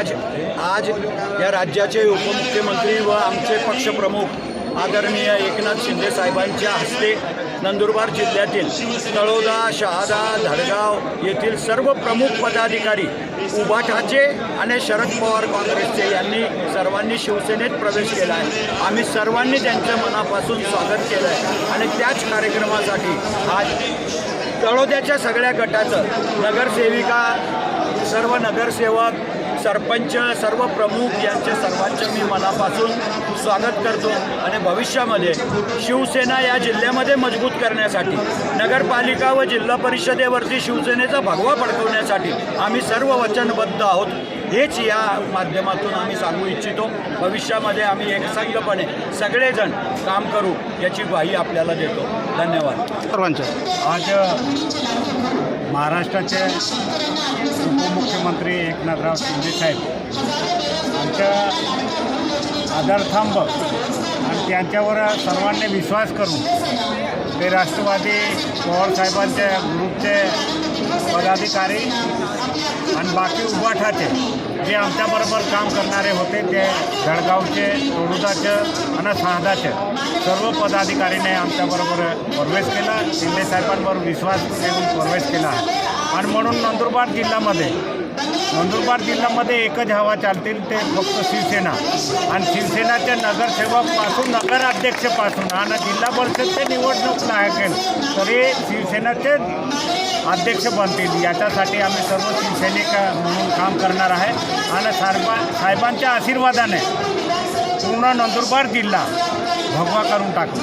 आज आज या राज्याचे उपमुख्यमंत्री व आमचे पक्षप्रमुख आदरणीय एकनाथ शिंदे साहेबांच्या हस्ते नंदुरबार जिल्ह्यातील तळोदा शहादा धडगाव येथील सर्व प्रमुख पदाधिकारी उभाठाचे आणि शरद पवार काँग्रेसचे यांनी सर्वांनी शिवसेनेत प्रवेश केला आहे. आम्ही सर्वांनी त्यांच्या मनापासून स्वागत केलं आहे आणि त्याच कार्यक्रमासाठी आज तळोद्याच्या सगळ्या गटाचं नगरसेविका सर्व नगरसेवक सरपंच सर्व प्रमुख यांचे सर्वांचे मी मनापासून स्वागत करतो आणि भविष्यामध्ये शिवसेना या जिल्ह्यामध्ये मजबूत करण्यासाठी नगरपालिका व जिल्हा परिषदेवरती शिवसेनेचा भगवा फडकवण्यासाठी आम्ही सर्व वचनबद्ध आहोत. हेच या माध्यमातून आम्ही सांगू इच्छितो. भविष्यामध्ये आम्ही एकसंघपणे सगळेजण काम करू याची ग्वाही आपल्याला देतो. धन्यवाद. सर्वांच्या आज महाराष्ट्राचे उपमुख्यमंत्री एकनाथराव शिंदे साहेब आमच्या आधारथांब आणि त्यांच्यावर सर्वांनी विश्वास करून ते राष्ट्रवादी पवारसाहेबांच्या ग्रुपचे पदाधिकारी आणि बाकी उबाठाचे जे आमच्याबरोबर काम करणारे होते ते जळगावचे तोडुदाचं आणि शहादाचे सर्व पदाधिकारीने आमच्याबरोबर प्रवेश केला. शिंदे साहेबांवर विश्वास ठेवून प्रवेश केला. आहे आणि म्हणून नंदुरबार जिल्ह्यामध्ये नंदुरबार जिल्ह्यामध्ये एकच हवा चालतील ते फक्त शिवसेना. आणि शिवसेनाचे नगरसेवकपासून नगराध्यक्षपासून आणि जिल्हा परिषदचे निवडणूक लागेल तरी शिवसेनाचे अध्यक्ष बनतील. याच्यासाठी आम्ही सर्व सैनिक म्हणून काम करणार आहे. आणि साहेबा साहेबांच्या आशीर्वादाने पूर्ण नंदुरबार जिल्हा भगवा करून टाकू.